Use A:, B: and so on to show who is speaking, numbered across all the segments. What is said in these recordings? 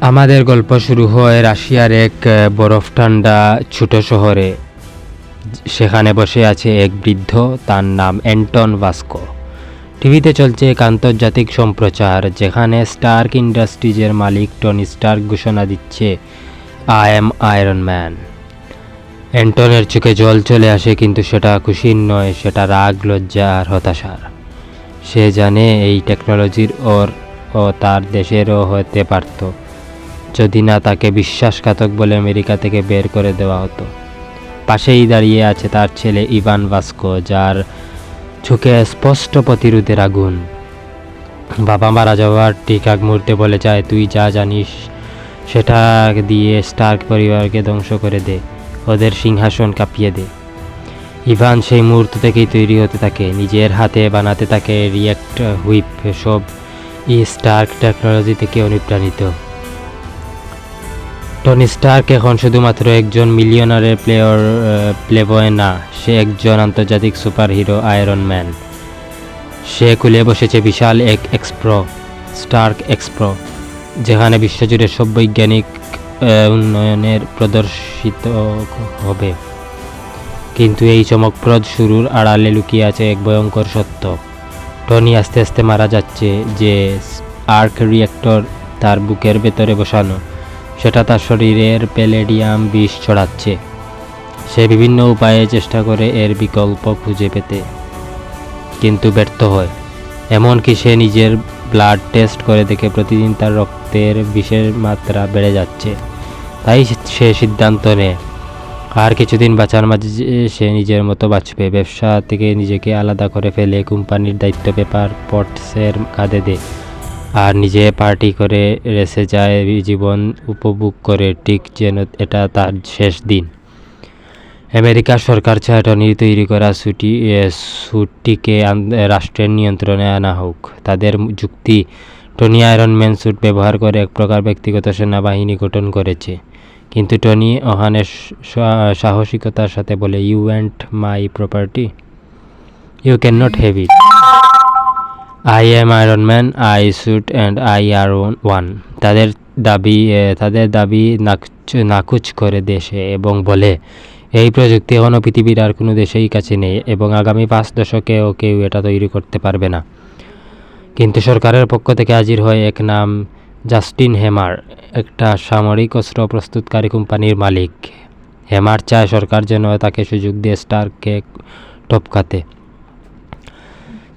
A: আমাদের গল্প শুরু হয় রাশিয়ার এক বরফ ঠান্ডা ছোট শহরে। সেখানে বসে আছে এক বৃদ্ধ, তার নাম অ্যান্টন ভাস্কো। টিভিতে চলছে এক আন্তর্জাতিক সম্প্রচার, যেখানে স্টার্ক ইন্ডাস্ট্রিজের মালিক টনি স্টার্ক ঘোষণা দিচ্ছে, আই এম আয়রন ম্যান। অ্যান্টনের চোখে জল চলে আসে, কিন্তু সেটা খুশির নয়, সেটা রাগ, লজ্জা আর হতাশার। সে জানে এই টেকনোলজির ওর ও তার দেশেরও হতে পারত। যদি না তাকে বিশ্বাসঘাতক বলে আমেরিকা থেকে বের করে দেওয়া হতো। পাশেই দাঁড়িয়ে আছে তার ছেলে ইভান ভাস্কো, যার চোখে স্পষ্ট প্রতিরোধের আগুন। বাবা মারা যাওয়ার ঠিক আগ মুহূর্তে বলে যায়, তুই যা জানিস, সেটা দিয়ে স্টার্ক পরিবারকে ধ্বংস করে দে, ওদের সিংহাসন কাঁপিয়ে দে। ইভান সেই মুহূর্ত থেকেই তৈরি হতে থাকে। নিজের হাতে বানাতে থাকে রিয়েক্ট হুইপ সব ই স্টার্ক টেকনোলজি থেকে অনুপ্রাণিত। টনি স্টার্ক এখন শুধুমাত্র একজন মিলিয়নারের প্লেয়ার প্লেবয় না, সে একজন আন্তর্জাতিক সুপার হিরো আয়রন ম্যান। সে খুলে বসেছে বিশাল এক এক্সপ্রো, স্টার্ক এক্সপ্রো, যেখানে বিশ্বজুড়ে সব বৈজ্ঞানিক উন্নয়নের প্রদর্শিত হবে। কিন্তু এই চমকপ্রদ শুরুর আড়ালে লুকিয়ে আছে এক ভয়ঙ্কর সত্য। টনি আস্তে আস্তে মারা যাচ্ছে যে আর্ক রিয়েক্টর তার বুকের ভেতরে বসানো। সেটা তার শরীরের প্যালেডিয়াম বিষ ছড়াচ্ছে। সে বিভিন্ন উপায়ে চেষ্টা করে এর বিকল্প খুঁজে পেতে, কিন্তু ব্যর্থ হয়। এমনকি সে নিজের ব্লাড টেস্ট করে দেখে প্রতিদিন তার রক্তের বিষের মাত্রা বেড়ে যাচ্ছে। তাই সে সিদ্ধান্ত নেয়, আর কিছুদিন বাঁচার মাঝে সে নিজের মতো বাঁচবে। ব্যবসা থেকে নিজেকে আলাদা করে ফেলে কোম্পানির দায়িত্ব পেপার পটসের কাঁধে দেয়। আর নিজে পার্টি করে রেসে যায় জীবন উপভোগ করে ঠিক যেন এটা তার শেষ দিন। আমেরিকা সরকার চায় টনির তৈরি করা এ, স্যুটটিকে রাষ্ট্রের নিয়ন্ত্রণে আনা হোক। তাদের যুক্তি টনি আয়রন ম্যান স্যুট ব্যবহার করে এক প্রকার ব্যক্তিগত সেনাবাহিনী গঠন করেছে। কিন্তু টনি ওখানে স- সাহসিকতার সাথে বলে you and my property you can not have it I am Iron Man I suit and I are one তাদের দাবি তাদের দাবি নাকচ- নাকুচ করে দেশে এবং বলে, এই প্রযুক্তি এখনও পৃথিবীর আর কোনো দেশেই কাছে নেই এবং আগামী পাঁচ দশকেও কেউ এটা তৈরি করতে পারবে না। কিন্তু সরকারের পক্ষ থেকে হাজির হয় এক নাম, জাস্টিন হেমার, একটা সামরিক অস্ত্র প্রস্তুতকারী কোম্পানির মালিক। হেমার চায় সরকার যেন তাকে সুযোগ দিয়ে স্টারকে টপকাতে।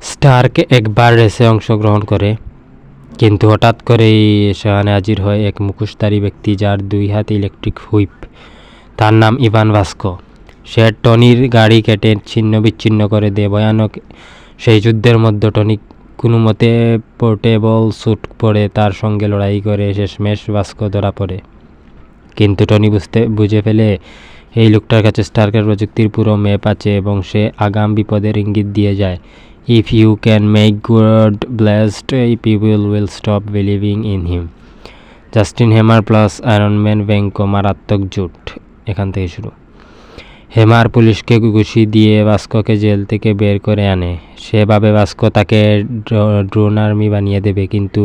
A: স্টার্ক একবার রেসে অংশগ্রহণ করে। কিন্তু হঠাৎ করেই সেখানে হাজির হয় এক মুখোশধারী ব্যক্তি যার দুই হাত ইলেকট্রিক হুইপ, তার নাম ইভান ভাস্কো। সে টনির গাড়ি কেটে ছিন্ন বিচ্ছিন্ন করে দেয়। ভয়ানক সেই যুদ্ধের মধ্যে টনি কোনো মতে পোর্টেবল স্যুট পরে তার সঙ্গে লড়াই করে শেষমেশ ভাস্কো ধরা পড়ে। কিন্তু টনি বুঝতে, বুঝে ফেলে এই লোকটার কাছে স্টার্কের প্রযুক্তির পুরো ম্যাপ আছে এবং সে আগাম বিপদের ইঙ্গিত দিয়ে যায়। If you can make good blessed people will stop believing in him Justin Hammer plus Iron Man Vanko মারাত্মক জুট। এখান থেকে শুরু। হেমার পুলিশকে ঘুষি দিয়ে ভাস্কোকে জেল থেকে বের করে আনে। সেভাবে ভাস্কো তাকে ড্রোন আর্মি বানিয়ে দেবে, কিন্তু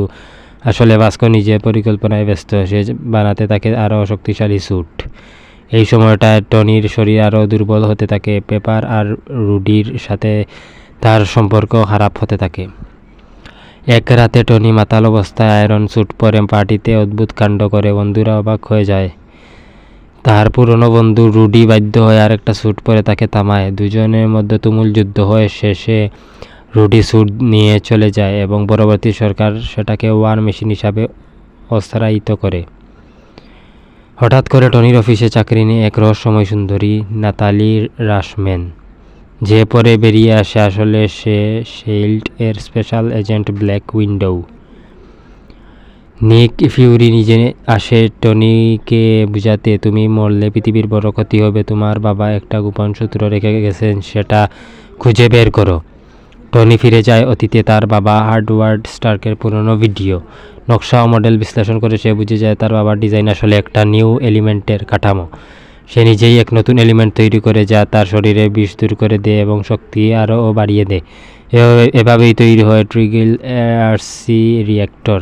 A: আসলে ভাস্কো নিজের পরিকল্পনায় ব্যস্ত। সে বানাতে থাকে আরও শক্তিশালী স্যুট। এই সময়টায় টনির শরীর আরও দুর্বল হতে থাকে। পেপার আর রুডির সাথে তার সম্পর্ক খারাপ হতে থাকে। এক রাতে টনি মাতাল অবস্থায় আয়রন স্যুট পরে পার্টিতে অদ্ভুত কাণ্ড করে, বন্ধুরা অবাক হয়ে যায়। তার পুরনো বন্ধু রুডি বাধ্য হয়ে আরেকটা স্যুট পরে তাকে থামায়। দুজনের মধ্যে তুমুল যুদ্ধ হয়ে শেষে রুডি স্যুট নিয়ে চলে যায় এবং পরবর্তী সরকার সেটাকে ওয়ার মেশিন হিসাবে অস্থায়িত করে। হঠাৎ করে টনির অফিসে চাকরি নিয়ে এক রহস্যময় সুন্দরী নাতালি রাসম্যান যে পরে বেরিয়ে আসে আসলে সে শেল্ড এর special agent Black Widow Nick Fury নিজে আসে টনিকে বুঝাতে, তুমি মরলে পৃথিবীর বড় ক্ষতি হবে, তোমার বাবা একটা গোপন সূত্র রেখে গেছেন, সেটা খুঁজে বের করো। টনি ফিরে যায় অতীতে তার বাবা হার্ডওয়ার্ড স্টার্কের পুরনো ভিডিও। নকশা ও মডেল বিশ্লেষণ করে সে বুঝে যায় তার বাবার ডিজাইন আসলে একটা নিউ এলিমেন্টের কাঠামো। সে নিজেই এক নতুন এলিমেন্ট তৈরি করে যা তার শরীরে বিষ দূর করে দেয় এবং শক্তি আরও বাড়িয়ে দেয়। এভাবে- এভাবেই তৈরি হয় ট্রিগিল আরসি রিয়েক্টর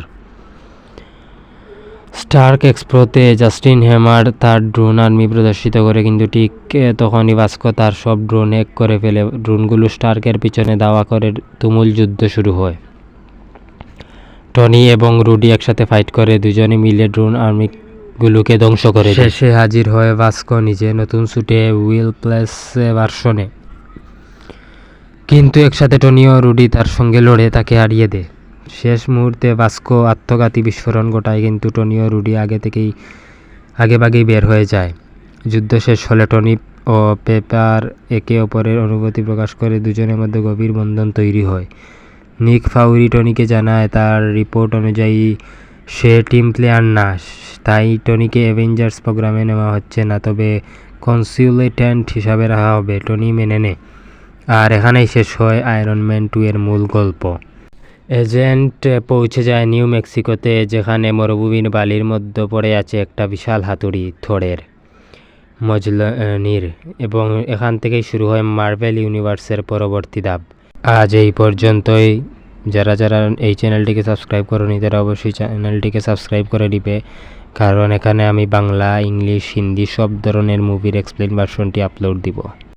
A: স্টার্ক এক্সপ্রোতে জাস্টিন হ্যামার তার ড্রোন আর্মি প্রদর্শিত করে, কিন্তু ঠিক তখনই ভাস্কো তার সব ড্রোন এক করে ফেলে। ড্রোনগুলো স্টার্কের পিছনে দাওয়া করে তুমুল যুদ্ধ শুরু হয়। টনি এবং রুডি একসাথে ফাইট করে, দুজনে মিলে ড্রোন আর্মিগুলোকে ধ্বংস করে। শেষে হাজির হয় ভাস্কো নিজে নতুন সুটে উইল প্লেস ভার্সনে। কিন্তু একসাথে টনিও রুডি তার সঙ্গে লড়ে, তাকে হারিয়ে দেয়। শেষ মুহূর্তে ভাস্কো আত্মঘাতী বিস্ফোরণ ঘটায়, কিন্তু টনিও রুডি আগে থেকেই আগেভাগেই বের হয়ে যায়। যুদ্ধ শেষ হলে টনি ও পেপার একে অপরের অনুভূতি প্রকাশ করে, দুজনের মধ্যে গভীর বন্ধন তৈরি হয়। নিক ফাউরি টনিকে জানায়, তার রিপোর্ট অনুযায়ী সে টিম প্লেয়ার না। তাই টনিকে অ্যাভেঞ্জার্স প্রোগ্রামে নেওয়া হচ্ছে না, তবে কনসিউলেটেন্ট হিসাবে রাখা হবে, টনি মেনে নেয় আর এখানেই শেষ হয় আয়রন ম্যান টু এর মূল গল্প। এজেন্ট পৌঁছে যায় নিউ মেক্সিকোতে, যেখানে মরুভূমির বালির মধ্যে পড়ে আছে একটা বিশাল হাতুড়ি থোড়ের মজলনির, এবং এখান থেকেই শুরু হয় মার্ভেল ইউনিভার্সের পরবর্তী ধাপ। আজ এই পর্যন্তই। যারা যারা এই চ্যানেলটিকে সাবস্ক্রাইব করনি, তারা অবশ্যই চ্যানেলটিকে সাবস্ক্রাইব করে দিবে। কারণ এখানে আমি বাংলা, ইংলিশ, হিন্দি সব ধরনের মুভির এক্সপ্লেন ভার্সনটি আপলোড দিব।